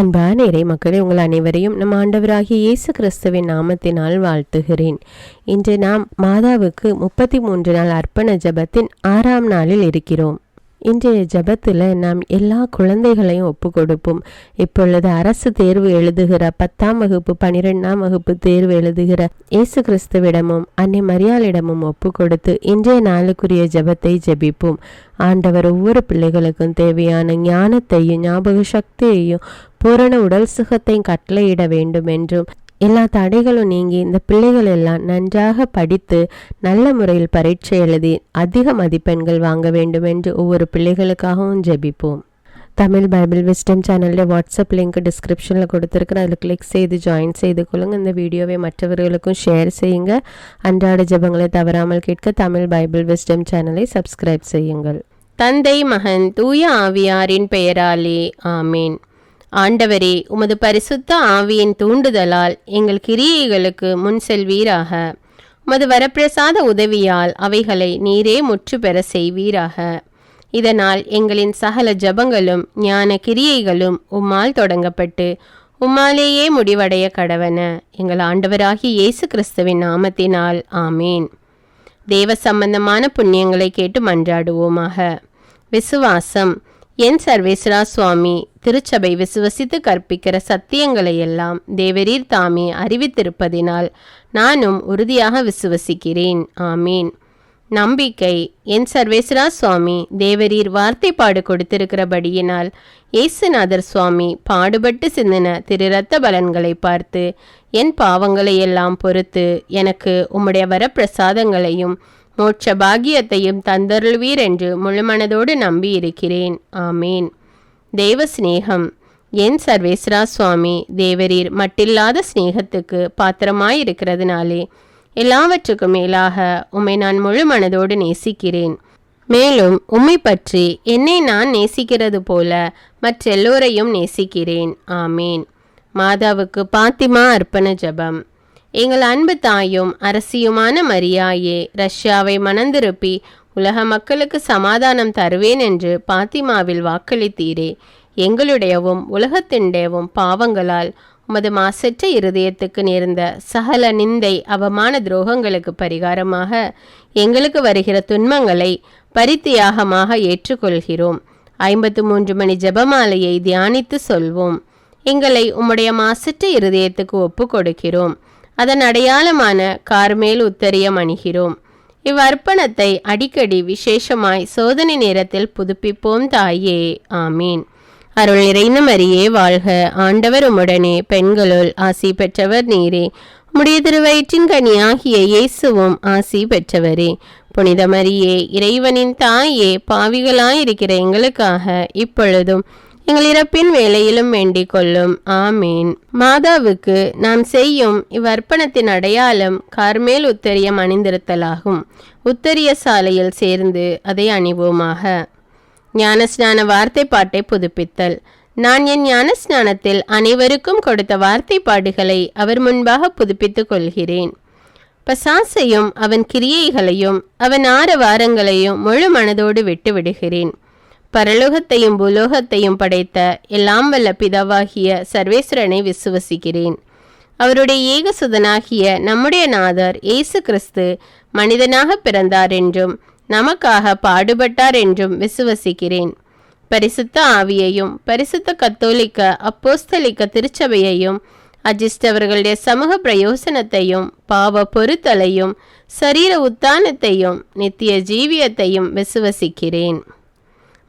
அன்பான இறை மக்களே உங்கள் அனைவரையும் நம் ஆண்டவராகிய இயேசு கிறிஸ்துவின் நாமத்தினால் வாழ்த்துகிறேன். இன்று நாம் மாதாவுக்கு முப்பத்தி மூன்று நாள் அர்ப்பண ஜெபத்தின் ஆறாம் நாளில் இருக்கிறோம். இன்றைய ஜெபத்தில் நாம் எல்லா குழந்தைகளையும் ஒப்பு கொடுப்போம். இப்பொழுது அரசு தேர்வு எழுதுகிற பத்தாம் வகுப்பு பனிரெண்டாம் வகுப்பு தேர்வு எழுதுகிற இயேசு கிறிஸ்துவிடமும் அன்னை மரியாளிடமும் ஒப்பு கொடுத்து இன்றைய நாளுக்குரிய ஜெபத்தை ஜெபிப்போம். ஆண்டவர் ஒவ்வொரு பிள்ளைகளுக்கும் தேவையான ஞானத்தையும் ஞாபக சக்தியையும் பூரண உடல் சுகத்தை கட்டளையிட வேண்டும் என்றும் எல்லா தடைகளும் நீங்கி இந்த பிள்ளைகள் எல்லாம் நன்றாக படித்து நல்ல முறையில் பரீட்சை எழுதி அதிக மதிப்பெண்கள் வாங்க வேண்டும் என்று ஒவ்வொரு பிள்ளைகளுக்காகவும் ஜெபிப்போம். தமிழ் பைபிள் விஸ்டம் சேனலில் வாட்ஸ்அப் லிங்க் டிஸ்கிரிப்ஷனில் கொடுத்துருக்குற அதில் கிளிக் செய்து ஜாயின் செய்து கொள்ளுங்க. இந்த வீடியோவை மற்றவர்களுக்கும் ஷேர் செய்யுங்க. அன்றாட ஜெபங்களை தவறாமல் கேட்க தமிழ் பைபிள் விஸ்டம் சேனலை சப்ஸ்கிரைப் செய்யுங்கள். தந்தை மகன் தூய ஆவியாரின் பெயராலே ஆமீன். ஆண்டவரே உமது பரிசுத்த ஆவியின் தூண்டுதலால் எங்கள் கிரியைகளுக்கு முன் செல்வீராக. உமது வரப்பிரசாத உதவியால் அவைகளை நீரே முற்று பெற செய்வீராக. இதனால் எங்களின் சகல ஜபங்களும் ஞான கிரியைகளும் உம்மால் தொடங்கப்பட்டு உம்மாலேயே முடிவடைய கடவன. எங்கள் ஆண்டவராகிய இயேசு கிறிஸ்துவின் நாமத்தினால் ஆமேன். தேவ சம்பந்தமான புண்ணியங்களை கேட்டு மன்றாடுவோமாக. விசுவாசம். என் சர்வேஸ்வரா சுவாமி திருச்சபை விசுவசித்து கற்பிக்கிற சத்தியங்களை எல்லாம் தேவரீர் தாமே அறிவித்திருப்பதினால் நானும் உறுதியாக விசுவசிக்கிறேன். ஆமீன். நம்பிக்கை. என் சர்வேஸ்வரா சுவாமி தேவரீர் வார்த்தைப்பாடு கொடுத்திருக்கிறபடியினால் இயேசுநாதர் சுவாமி பாடுபட்டு சிந்தின திரு ரத்த பலன்களை பார்த்து என் பாவங்களை எல்லாம் பொறுத்து எனக்கு உம்முடைய வரப்பிரசாதங்களையும் மோட்ச பாகியத்தையும் தந்தருள்வீர் என்று முழுமனதோடு நம்பி இருக்கிறேன் ஆமேன். தெய்வ சிநேகம் என் சர்வேஸ்வரா சுவாமி தேவரீர் மட்டில்லாத சிநேகத்துக்கு பாத்திரமாயிருக்கிறதுனாலே எல்லாவற்றுக்கும் மேலாக உம்மை நான் முழு மனதோடு நேசிக்கிறேன். மேலும் உம்மை பற்றி என்னை நான் நேசிக்கிறது போல மற்றெல்லோரையும் நேசிக்கிறேன். ஆமேன். மாதாவுக்கு பாத்திமா அர்ப்பண ஜபம். எங்கள் அன்பு தாயும் அரசியுமான மரியாயே ரஷ்யாவை மணந்திருப்பி உலக மக்களுக்கு சமாதானம் தருவேன் என்று பாத்திமாவில் வாக்களித்தீரே. எங்களுடையவும் உலகத்தின்டையவும் பாவங்களால் உமது மாசற்ற இருதயத்துக்கு நேர்ந்த சகல நிந்தை அவமான துரோகங்களுக்கு பரிகாரமாக எங்களுக்கு வருகிற துன்பங்களை பரித்தியாகமாக ஏற்றுக்கொள்கிறோம். ஐம்பத்து மூன்று மணி ஜெபமாலையை தியானித்து சொல்வோம். எங்களை உம்முடைய மாசற்ற இருதயத்துக்கு ஒப்பு கொடுக்கிறோம். அதன் அடையாளமான கார்மேல் உத்தரியம் அணிகிறோம். இவ்வர்ப்பணத்தை அடிக்கடி விசேஷமாய் சோதனை நேரத்தில் புதுப்பிப்போம் தாயே. ஆமீன். அருள் நிறைந்த மரியே வாழ்க. ஆண்டவர் உம்முடனே பெண்களுள் ஆசி பெற்றவர் நீரே. உம்முடைய திருவயிற்றின் கனியாகிய இயேசுவும் ஆசி பெற்றவரே. புனித மரியே இறைவனின் தாயே பாவிகளாயிருக்கிற எங்களுக்காக இப்பொழுதும் எங்கள் இறப்பின் வேலையிலும் வேண்டிக் கொள்ளும் ஆமீன். மாதாவுக்கு நாம் செய்யும் இவ்வர்ப்பணத்தின் அடையாளம் கார்மேல் உத்தரியம் அணிந்திருத்தலாகும் உத்தரிய சாலையில் சேர்ந்து அதை அணிவோமாக. ஞானஸ்நான வார்த்தை பாட்டை புதுப்பித்தல். நான் என் ஞானஸ்நானத்தில் அனைவருக்கும் கொடுத்த வார்த்தை பாடுகளை அவர் முன்பாக புதுப்பித்துக் கொள்கிறேன். பசாசையும் அவன் கிரியைகளையும் அவன் ஆரவாரங்களையும் முழு மனதோடு விட்டு விடுகிறேன். பரலோகத்தையும் பூலோகத்தையும் படைத்த எல்லாம் வல்ல பிதாவாகிய சர்வேஸ்வரனை விசுவசிக்கிறேன். அவருடைய ஏகசுதனாகிய நம்முடைய நாதர் இயேசு கிறிஸ்து மனிதனாக பிறந்தார் என்றும் நமக்காக பாடுபட்டார் என்றும் விசுவசிக்கிறேன். பரிசுத்த ஆவியையும் பரிசுத்த கத்தோலிக்க அப்போஸ்தலிக்க திருச்சபையையும் அஜிஸ்டவர்களுடைய சமூக பிரயோசனத்தையும் பாவ பொறுத்தலையும் சரீர உத்தானத்தையும் நித்திய ஜீவியத்தையும் விசுவசிக்கிறேன்.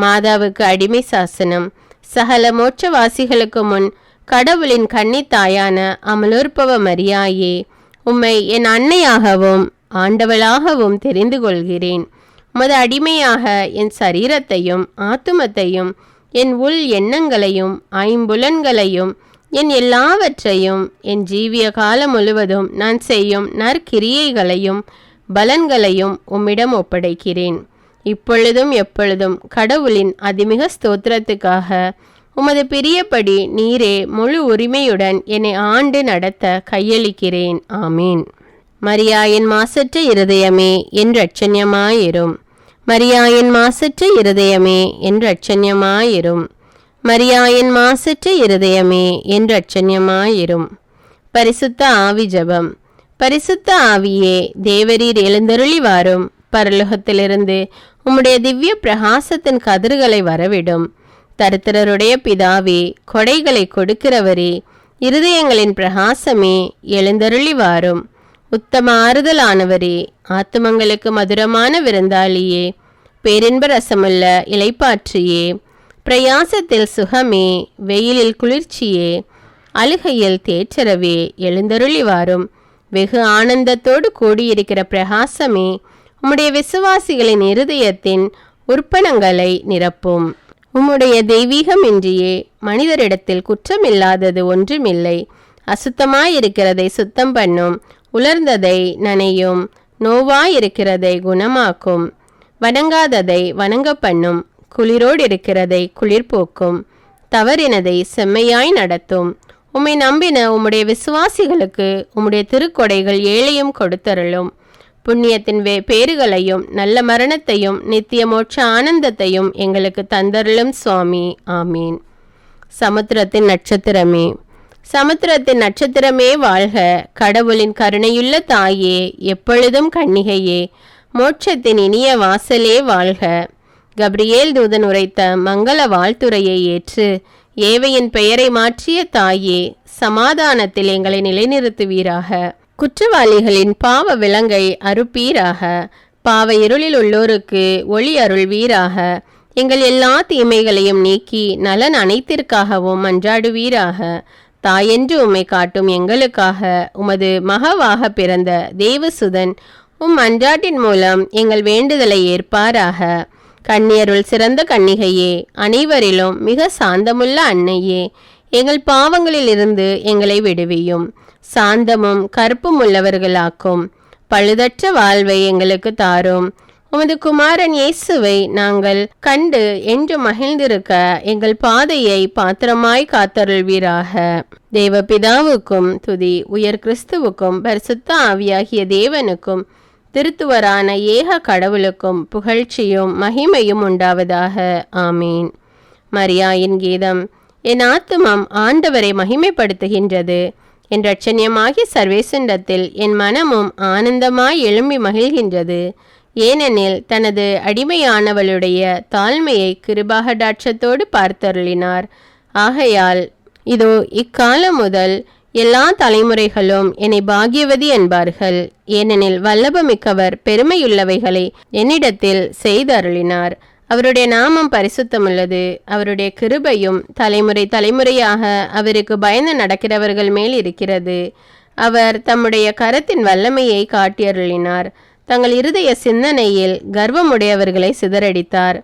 மாதாவுக்கு அடிமை சாசனம். சகல மோட்சவாசிகளுக்கு முன் கடவுளின் கன்னித்தாயான அமலோற்பவ மரியாயே. உம்மை என் அன்னையாகவும் ஆண்டவளாகவும் தெரிந்து கொள்கிறேன். உமது அடிமையாக என் சரீரத்தையும் ஆத்துமத்தையும் என் உள் எண்ணங்களையும் ஐம்புலன்களையும் என் எல்லாவற்றையும் என் ஜீவிய காலம் முழுவதும் நான் செய்யும் நற்கிரியைகளையும் பலன்களையும் உம்மிடம் ஒப்படைக்கிறேன். இப்பொழுதும் எப்பொழுதும் கடவுளின் அதிமிக ஸ்தோத்திரத்துக்காக உமது பிரியப்படி நீரே முழு உரிமையுடன் என்னை ஆண்டு நடத்த கையளிக்கிறேன். ஆமீன். மரியாயின் மாசற்ற இருதயமே என் ரட்சண்யமாயிரும் மரியாயின் மாசற்ற இருதயமே என் ரட்சண்யமாயிரும் மரியாயின் மாசற்ற இருதயமே என்று அச்சன்யமாயிரும் பரிசுத்த ஆவி ஜபம். பரிசுத்த ஆவியே தேவரீர் எழுந்தருளி வாரும் பரலோகத்திலிருந்து உம்முடைய திவ்ய பிரகாசத்தின் கதிர்களை வரவிடும். தரித்திரருடைய பிதாவே கொடைகளை கொடுக்கிறவரே இருதயங்களின் பிரகாசமே எழுந்தருளி வாரும். உத்தம ஆறுதலானவரே ஆத்துமங்களுக்கு மதுரமான விருந்தாளியே பேரின்ப ரசமுள்ள இலைப்பாற்றியே பிரயாசத்தில் சுகமே வெயிலில் குளிர்ச்சியே அழுகையில் தேற்றரவே எழுந்தருளி வாரும். வெகு ஆனந்தத்தோடு கூடியிருக்கிற பிரகாசமே உம்முடைய விசுவாசிகளின் இருதயத்தின் உற்பணங்களை நிரப்பும். உம்முடைய தெய்வீகமின்றியே மனிதரிடத்தில் குற்றமில்லாதது ஒன்றுமில்லை. அசுத்தமாயிருக்கிறதை சுத்தம் பண்ணும். உலர்ந்ததை நனையும். நோவாயிருக்கிறதை குணமாக்கும். வணங்காததை வணங்க பண்ணும். குளிரோடு இருக்கிறதை குளிர்போக்கும். தவறினதை செம்மையாய் நடத்தும். உம்மை நம்பின உம்முடைய விசுவாசிகளுக்கு உம்முடைய திருக்கொடைகள் ஏழையும் கொடுத்தருளும். புண்ணியத்தின் வே பேறுகளையும் நல்ல மரணத்தையும் நித்திய மோட்ச ஆனந்தத்தையும் எங்களுக்கு தந்தருளும் சுவாமி. ஆமீன். சமுத்திரத்தின் நட்சத்திரமே. சமுத்திரத்தின் நட்சத்திரமே வாழ்க. கடவுளின் கருணையுள்ள தாயே எப்பொழுதும் கண்ணிகையே. மோட்சத்தின் இனிய வாசலே வாழ்க. கப்ரியேல் தூதன் உரைத்த மங்கள வாழ்த்துரையை ஏற்று ஏவையின் பெயரை மாற்றிய தாயே சமாதானத்தில் எங்களை நிலைநிறுத்துவீராக. குற்றவாளிகளின் பாவ விலங்கை அறுப்பீராக. பாவ இருளில் உள்ளோருக்கு ஒளி அருள் வீராக. எங்கள் எல்லா தீமைகளையும் நீக்கி நலன் அனைத்திற்காகவும் மன்றாடுவீராக தாயென்று உம்மை காட்டும் எங்களுக்காக உமது மகவாக பிறந்த தேவசுதன் உம் அன்றாட்டின் மூலம் எங்கள் வேண்டுதலை ஏற்பாராக. கண்ணியருள் சிறந்த கன்னிகையே அனைவரிலும் மிக சாந்தமுள்ள அன்னையே. எங்கள் பாவங்களிலிருந்து எங்களை விடுவியும். சாந்தமும் கற்பும் உள்ளவர்களாக்கும் பழுதற்ற வாழ்வை எங்களுக்கு தாரும். உமது குமாரன் இயேசுவை நாங்கள் கண்டு என்று மகிழ்ந்திருக்க எங்கள் பாதையை பாத்திரமாய் காத்தருள்வீராக. தேவ பிதாவுக்கும் துதி உயர் கிறிஸ்துவுக்கும் பரிசுத்த ஆவியாகிய தேவனுக்கும் திருத்துவரான ஏக கடவுளுக்கும் புகழ்ச்சியும் மகிமையும் உண்டாவதாக. ஆமீன். மரியாயின் கீதம் என் ஆத்துமம் ஆண்டவரை மகிமைப்படுத்துகின்றது. என் ரட்சணியமாகிய சர்வேசண்டத்தில் என் மனமும் ஆனந்தமாய் எழும்பி மகிழ்கின்றது. ஏனெனில் தனது அடிமையானவளுடைய தாழ்மையை கிருபாகடாட்சத்தோடு பார்த்தருளினார். ஆகையால் இதோ இக்காலம் முதல் எல்லா தலைமுறைகளும் என்னை பாகியவதி என்பார்கள். ஏனெனில் வல்லபமிக்கவர் பெருமையுள்ளவைகளை என்னிடத்தில் செய்தருளினார். அவருடைய நாமம் பரிசுத்தமுள்ளது. அவருடைய கிருபையும் தலைமுறை தலைமுறையாக அவருக்கு பயந்து நடக்கிறவர்கள் மேல் இருக்கிறது. அவர் தம்முடைய கரத்தின் வல்லமையை காட்டியருளினார். தங்கள் இருதய சிந்தனையில் கர்வமுடையவர்களை சிதறடித்தார்.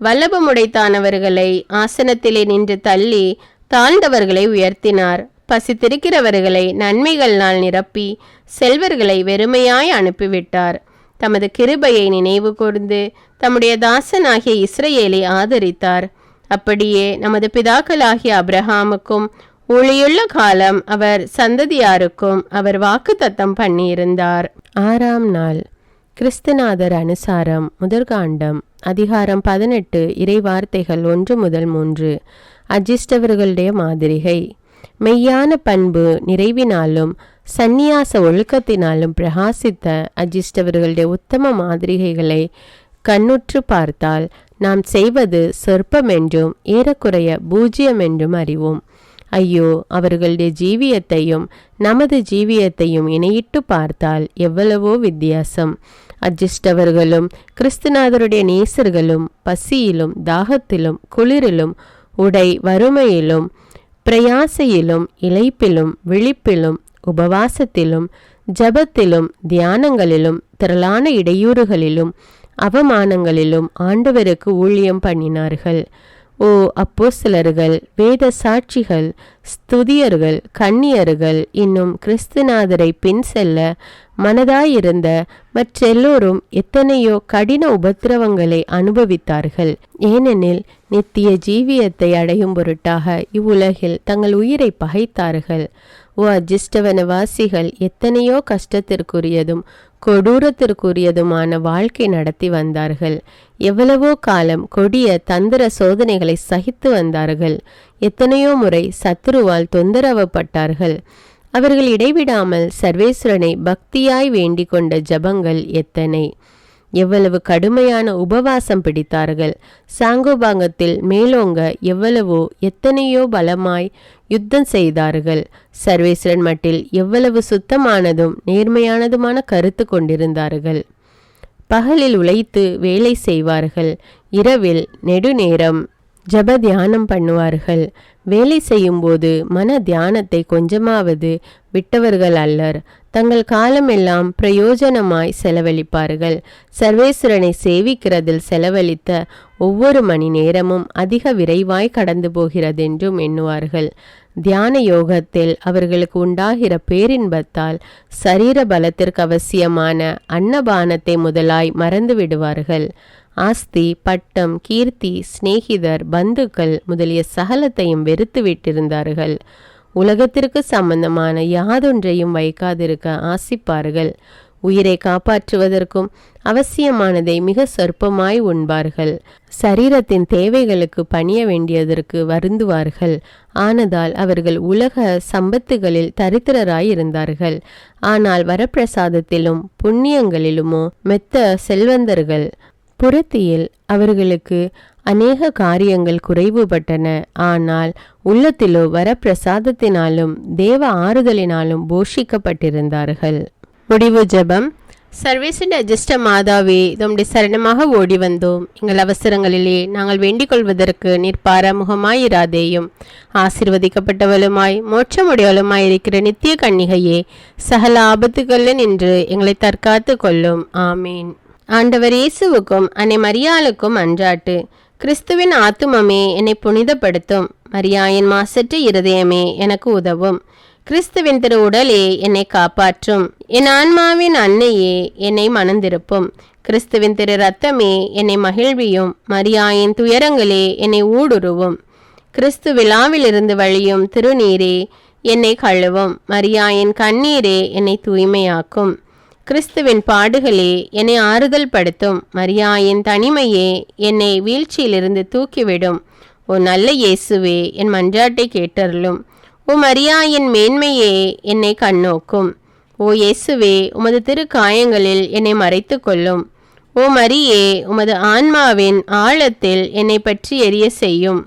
வல்லபமுடைத்தானவர்களை ஆசனத்திலே நின்று தள்ளி தாழ்ந்தவர்களை உயர்த்தினார். பசித்திருக்கிறவர்களை நன்மைகளால் நிரப்பி செல்வர்களை வெறுமையாய் அனுப்பிவிட்டார். தமது கிருபையை நினைவு கூர்ந்து தம்முடைய தாசனாகிய இஸ்ரேலை ஆதரித்தார். அப்படியே நமது பிதாக்களாகிய அப்ரஹாமுக்கும் ஊழியுள்ள காலம் அவர் சந்ததியாருக்கும் அவர் வாக்குத்தத்தம் பண்ணியிருந்தார். ஆறாம் நாள் கிறிஸ்துநாதர் அனுசாரம் முதற்காண்டம் அதிகாரம் பதினெட்டு இறை வார்த்தைகள் ஒன்று முதல் மூன்று அஜிஸ்டவர்களுடைய மாதிரிகை. மெய்யான பண்பு நிறைவினாலும் சந்நியாச ஒழுக்கத்தினாலும் பிரகாசித்த அஜிஷ்டவர்களுடைய உத்தம மாதிரிகைகளை கண்ணுற்று பார்த்தால் நாம் செய்வது சொற்பம் என்றும் ஏறக்குறைய பூஜ்யம் என்றும் அறிவோம். ஐயோ அவர்களுடைய ஜீவியத்தையும் நமது ஜீவியத்தையும் இணையிட்டு பார்த்தால் எவ்வளவோ வித்தியாசம். அஜிஷ்டவர்களும் கிறிஸ்துநாதருடைய நேசர்களும் பசியிலும் தாகத்திலும் குளிரிலும் உடை வறுமையிலும் பிரயாசையிலும் இழைப்பிலும் விழிப்பிலும் உபவாசத்திலும் ஜபத்திலும் தியானங்களிலும் திரளான இடையூறுகளிலும் அவமானங்களிலும் ஆண்டவருக்கு ஊழியம் பண்ணினார்கள். ஓ அப்போ சிலர்கள் வேத சாட்சிகள் ஸ்துதியர்கள் கன்னியர்கள் இன்னும் கிறிஸ்துநாதரை பின் செல்ல மனதாயிருந்த மற்றெல்லோரும் எத்தனையோ கடின உபத்திரவங்களை அனுபவித்தார்கள். ஏனெனில் நித்திய ஜீவியத்தை அடையும் பொருட்டாக இவ்வுலகில் தங்கள் உயிரை பகைத்தார்கள். ஓ அஜிஷ்டவனவாசிகள் எத்தனையோ கஷ்டத்திற்குரியதும் கொடூரத்திற்குரியதுமான வாழ்க்கை நடத்தி வந்தார்கள். எவ்வளவோ காலம் கொடிய தந்திர சோதனைகளை சகித்து வந்தார்கள். எத்தனையோ முறை சத்துருவால் தொந்தரவுப்பட்டார்கள். அவர்கள் இடைவிடாமல் சர்வேஸ்வரனை பக்தியாய் வேண்டிக் கொண்ட ஜபங்கள் எத்தனை? எவ்வளவு கடுமையான உபவாசம் பிடித்தார்கள். சாங்கோபாங்கத்தில் மேலோங்க எவ்வளவோ எத்தனையோ பலமாய் யுத்தம் செய்தார்கள். சர்வேஸ்வரன் மட்டில் எவ்வளவு சுத்தமானதும் நேர்மையானதுமான கருத்து கொண்டிருந்தார்கள். பகலில் உழைத்து வேலை செய்வார்கள். இரவில் நெடுநேரம் ஜப தியானம் பண்ணுவார்கள். வேலை செய்யும்போது மன தியானத்தை கொஞ்சமாவது விட்டவர்கள் அல்லர். தங்கள் காலமெல்லாம் பிரயோஜனமாய் செலவழிப்பார்கள். சர்வேஸ்வரனை சேவிக்கிறதில் செலவழித்த ஒவ்வொரு மணி நேரமும் அதிக விரைவாய் கடந்து போகிறதென்றும் எண்ணுவார்கள். தியான யோகத்தில் அவர்களுக்கு உண்டாகிற பேரின்பத்தால் சரீர பலத்திற்கு அவசியமான அன்னபானத்தை முதலாய் மறந்து விடுவார்கள். ஆஸ்தி பட்டம் கீர்த்தி சிநேகிதர் பந்துக்கள் முதலிய சகலத்தையும் வெறுத்து விட்டிருந்தார்கள் உலகத்திற்கு சம்பந்தமான யாதொன்றையும் வைக்காதிருக்க ஆசிப்பார்கள். உயிரை காப்பாற்றுவதற்கும் அவசியமானதை மிக சொற்பமாய் உண்பார்கள். சரீரத்தின் தேவைகளுக்கு பணிய வேண்டியதற்கு வருந்துவார்கள். ஆனதால் அவர்கள் உலக சம்பத்துகளில் தரித்திரராய் இருந்தார்கள் ஆனால் வரப்பிரசாதத்திலும் புண்ணியங்களிலுமோ மெத்த செல்வந்தர்கள் புறத்தியில் அவர்களுக்கு அநேக காரியங்கள் குறைவுபட்டன. ஆனால் உள்ளத்திலோ வரப்பிரசாதத்தினாலும் தேவ ஆறுதலினாலும் போஷிக்கப்பட்டிருந்தார்கள். முடிவு ஜெபம். சர்வேசன் அஜிஷ்ட மாதாவே தம்முடைய சரணமாக ஓடி வந்தோம். எங்கள் அவசரங்களிலே நாங்கள் வேண்டிக் கொள்வதற்கு நிற்பார முகமாயிராதேயும். ஆசிர்வதிக்கப்பட்டவளுமாய் மோட்சமுடையவளுமாய் இருக்கிற நித்திய கன்னிகையே சகல ஆபத்துகளில் நின்று எங்களை தற்காத்து கொள்ளும். ஆமீன். ஆண்டவர் இயேசுவுக்கும் அன்னை மரியாளுக்கும் அன்றாட்டு. கிறிஸ்துவின் ஆத்துமமே என்னை புனிதப்படுத்தும். மரியாயின் மாசற்ற இருதயமே எனக்கு உதவும். கிறிஸ்துவின் திரு உடலே என்னை காப்பாற்றும். என் ஆன்மாவின் அன்னையே என்னை மணந்திருப்பும். கிறிஸ்துவின் திரு ரத்தமே என்னை மகிழ்வியும். மரியாயின் துயரங்களே என்னை ஊடுருவும். கிறிஸ்து விழாவிலிருந்து வழியும் திருநீரே என்னை கழுவும். மரியாயின் கண்ணீரே என்னை தூய்மையாக்கும். கிறிஸ்துவின் பாடுகளே என்னை ஆறுதல் படுத்தும். மரியாயின் தனிமையே என்னை வீழ்ச்சியிலிருந்து தூக்கிவிடும். ஓ நல்ல இயேசுவே என் மன்றாட்டை கேட்டருளும். ஓ மரியாயின் மேன்மையே என்னை கண்ணோக்கும். ஓ இயேசுவே உமது திரு காயங்களில் என்னை மறைத்து கொள்ளும் ஓ மரியே உமது ஆன்மாவின் ஆழத்தில் என்னை பற்றி எரிய செய்யும்.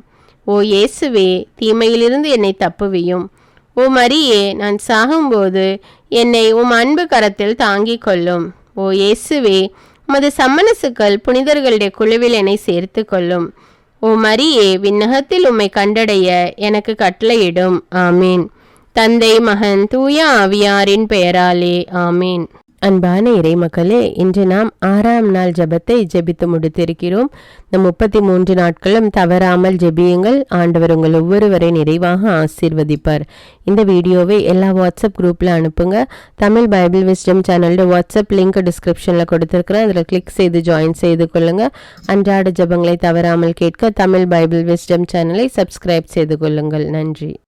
ஓ இயேசுவே தீமையிலிருந்து என்னை தப்புவியும். ஓ மரியே நான் சாகும்போது என்னை உம் அன்பு கரத்தில் தாங்கிக் கொள்ளும். ஓ இயேசுவே உமது சம்மனசுக்கள் புனிதர்களுடைய குழுவில் என்னை சேர்த்து கொள்ளும். ஓ மரியே விண்ணகத்தில் உம்மை கண்டடைய எனக்கு கட்டளையிடும். ஆமீன். தந்தை மகன் தூய ஆவியாரின் பெயராலே ஆமீன். அன்பான இறைமக்களே இன்று நாம் ஆறாம் நாள் ஜெபத்தை ஜெபித்து முடித்திருக்கிறோம். இந்த முப்பத்தி மூன்று நாட்களும் தவறாமல் ஜெபியுங்கள். ஆண்டவர் உங்கள் ஒவ்வொருவரை நிறைவாக ஆசீர்வதிப்பார். இந்த வீடியோவை எல்லா வாட்ஸ்அப் குரூப்பில் அனுப்புங்க. தமிழ் பைபிள் விஸ்டம் சேனலோட வாட்ஸ்அப் லிங்க் டிஸ்கிரிப்ஷனில் கொடுத்துருக்குறேன். அதில் கிளிக் செய்து ஜாயின் செய்து கொள்ளுங்க. அன்றாட ஜெபங்களை தவறாமல் கேட்க தமிழ் பைபிள் விஸ்டம் சேனலை சப்ஸ்கிரைப் செய்து கொள்ளுங்கள். நன்றி.